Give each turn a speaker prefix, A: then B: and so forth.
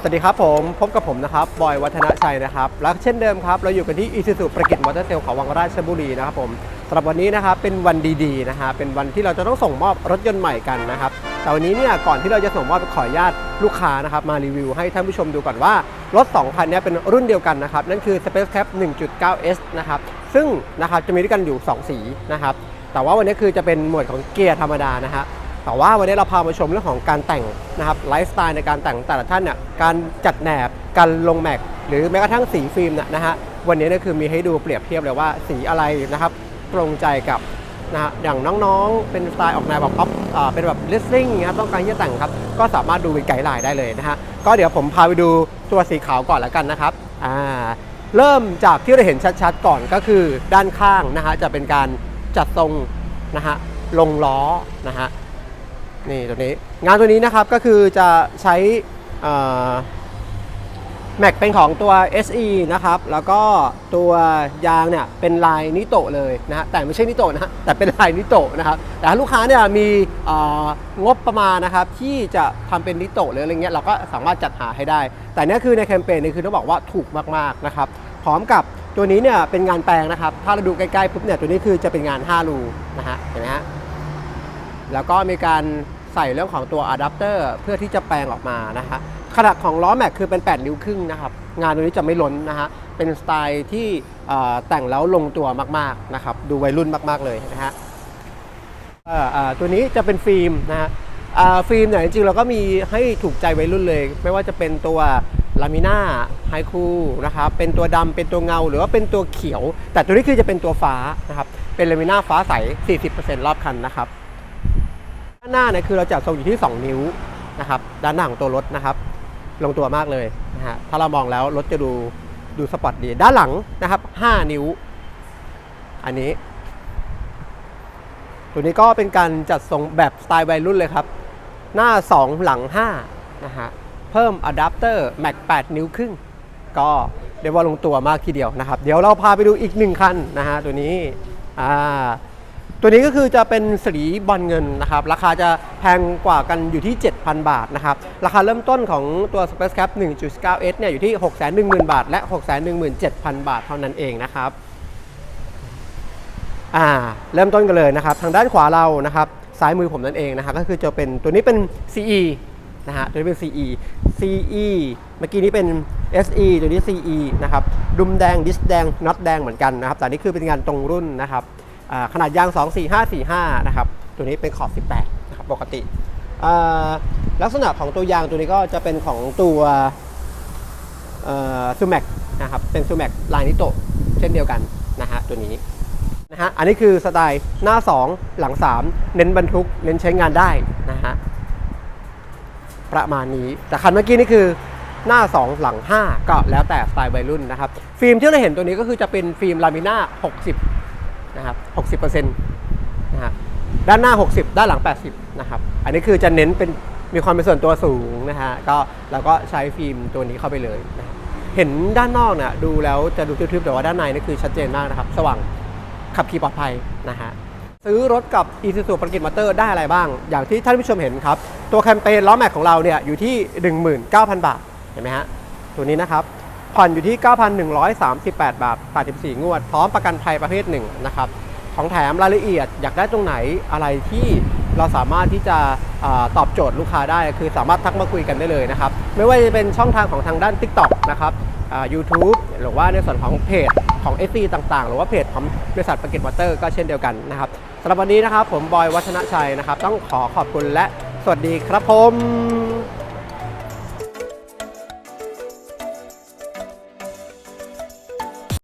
A: สวัสดีครับผมพบกับผมนะครับบอยวัฒนชัยนะครับและเช่นเดิมครับเราอยู่กันที่อีซูซูประกิจมอเตอร์เซลของวังราชบุรีนะครับผมสำหรับวันนี้นะครับเป็นวันดีๆนะฮะเป็นวันที่เราจะต้องส่งมอบรถยนต์ใหม่กันนะครับแต่วันนี้เนี่ยก่อนที่เราจะส่งมอบขออนุญาตลูกค้านะครับมารีวิวให้ท่านผู้ชมดูก่อนว่ารถ2คันนี้เป็นรุ่นเดียวกันนะครับนั่นคือ Space Cap 1.9S นะครับซึ่งนะครับจะมีด้วยกันอยู่ 2 สีนะครับแต่ว่าวันนี้คือจะเป็นหมวดของเกียร์ธรรมดานะฮะ แต่ว่าวันนี้เราพามาชมเรื่องของการแต่งนะครับไลฟ์สไตล์ในการแต่งแต่ละท่านเนี่ยการจัดแหนบการลงแม็ก หรือแม้กระทั่งสีฟิล์มเนี่ยนะฮะวันนี้เนี่ยคือมีให้ดูเปรียบเทียบเลยว่าสีอะไรนะครับตรงใจกับนะฮะอย่างน้องๆ เป็นสไตล์ออกแนวแบบป๊อปเป็นแบบเลสซิ่งนะต้องการที่จะแต่งครับ ก็สามารถดูเป็นไกด์ไลน์ได้เลยนะฮะก็เดี๋ยวผมพาไปดูตัวสีขาวก่อนแล้วกันนะครับอ่าเริ่มจากที่เราเห็นชัดๆก่อนก็คือด้านข้างนะฮะจะเป็นการจัดทรงนะฮะลงล้อนะฮะ นี่ตัวนี้งานตัวนี้นะครับก็คือจะใช้แม็กเป็นของตัว SE นะครับ แล้วก็ตัวยางเนี่ยเป็นลายนิโตะเลยนะฮะแต่ไม่ใช่นิโตะนะแต่เป็นลายนิโตะนะครับ แต่ถ้าลูกค้าเนี่ยมีงบประมาณนะครับที่จะทำเป็นนิโตะหรืออะไรเงี้ยเราก็สามารถจัดหาให้ได้ แต่นี่คือในแคมเปญนี่คือต้องบอกว่าถูกมากๆนะครับ พร้อมกับตัวนี้เนี่ยเป็นงานแปลงนะครับ ถ้าเราดูใกล้ๆปุ๊บเนี่ยตัวนี้คือจะเป็นงาน5รูนะฮะเห็นไหมฮะแล้วก็มีการ ใส่เรื่องของตัวอะแดปเตอร์เพื่อที่จะแปลงออกมานะฮะขนาดของล้อแม็กคือเป็น 8 นิ้วครึ่งนะครับ งานตัวนี้จะไม่ล้นนะฮะเป็นสไตล์ที่แต่งแล้วลงตัวมากๆนะครับดูวัยรุ่นมากๆเลยนะฮะตัวนี้จะเป็นฟิล์มนะฮะฟิล์มเนี่ยจริงๆเราก็มีให้ถูกใจวัยรุ่นเลย ไม่ว่าจะเป็นตัวลามิน่าไฮคูนะครับเป็นตัวดำเป็นตัวเงา หรือว่าเป็นตัวเขียว แต่ตัวนี้คือจะเป็นตัวฟ้านะครับเป็นลามิน่าฟ้าใส 40%รอบคันนะครับ หน้าเนี่ยคือเราจัดทรงอยู่ที่ 2 นิ้วนะครับด้านหน้าของตัวรถนะครับ ลงตัวมากเลยนะฮะถ้าเรามองแล้วรถจะดูดูสปอร์ตดีด้านหลังนะครับ 5 นิ้ว อันนี้ ตัวนี้ก็เป็นการจัดทรงแบบสไตล์วัยรุ่นเลยครับ หน้า 2 หลัง5นะฮะเพิ่มอะแดปเตอร์แม็ก8นิ้วครึ่ง ก็เรียกว่าลงตัวมากทีเดียวนะครับ เดี๋ยวเราพาไปดูอีกหนึ่งคันนะฮะตัวนี้อ่า ตัวนี้ก็คือจะเป็นสีบอลเงินนะครับ ราคาจะแพงกว่ากันอยู่ที่ 7,000 บาทนะครับ ราคาเริ่มต้นของตัว Space Cap 1.9S เนี่ยอยู่ที่ 610,000 บาท และ 617,000 บาทเท่านั้นเองนะครับอ่าเริ่มต้นกันเลยนะครับ ทางด้านขวาเรานะครับซ้ายมือผมนั่นเองนะครับก็คือจะเป็นตัวนี้เป็น CE นะฮะตัวนี้เป็น CE CE เมื่อกี้นี้เป็น SE ตัวนี้ CE นะครับดุมแดงดิสแดงน็อตแดงเหมือนกันนะครับแต่นี่คือเป็นงานตรงรุ่นนะครับ ขนาดยาง 24545 นะครับ ตัวนี้เป็นขอบ 18 นะครับ ปกติลักษณะของตัวยางตัวนี้ก็จะเป็นของตัวซูแม็กนะครับ เป็นซูแม็กลายนิโตะเช่นเดียวกันนะฮะตัวนี้นะฮะ อันนี้คือสไตล์หน้า 2 หลัง 3 เน้นบรรทุก เน้นใช้งานได้นะฮะ ประมาณนี้ แต่คันเมื่อกี้นี่คือหน้า 2 หลัง 5 ก็แล้วแต่สไตล์วัยรุ่นนะครับ ฟิล์มที่เราเห็นตัวนี้ก็คือจะเป็นฟิล์มลามิน่า60 นะครับ60%นะฮะด้านหน้า 60 ด้านหลัง 80 นะครับ อันนี้คือจะเน้นเป็นมีความเป็นส่วนตัวสูงนะฮะ ก็เราก็ใช้ฟิล์มตัวนี้เข้าไปเลยนะเห็นด้านนอกเนี่ยดูแล้วจะดูทึบๆแต่ว่าด้านในนี่คือชัดเจนมากนะครับ สว่างขับขี่ปลอดภัยนะฮะ ซื้อรถกับ Isuzu ประกิจมอเตอร์ได้อะไรบ้าง อย่างที่ท่านผู้ชมเห็นครับ ตัวแคมเปญล้อแม็กของเราเนี่ยอยู่ที่ 19,000 บาท เห็นไหมฮะ ตัวนี้นะครับ ผ่อนอยู่ที่ 9,138 บาท 84 งวด พร้อมประกันภัยประเภทหนึ่งนะครับ ของแถมรายละเอียดอยากได้ตรงไหนอะไรที่เราสามารถที่จะอตอบโจทย์ลูกค้าได้ คือสามารถทักมาคุยกันได้เลยนะครับ ไม่ว่าจะเป็นช่องทางของทางด้าน TikTok นะครับอ่า YouTube หรือว่าในส่วนของเพจของ s อต่าง ๆ หรือว่าเพจของบริษัทประกิจมอเตอร์ก็เช่นเดียวกันนะครับสำหรับวันนี้นะครับผมบอยวัฒนชัยนะครับ ต้องขอขอบคุณและสวัสดีครับผม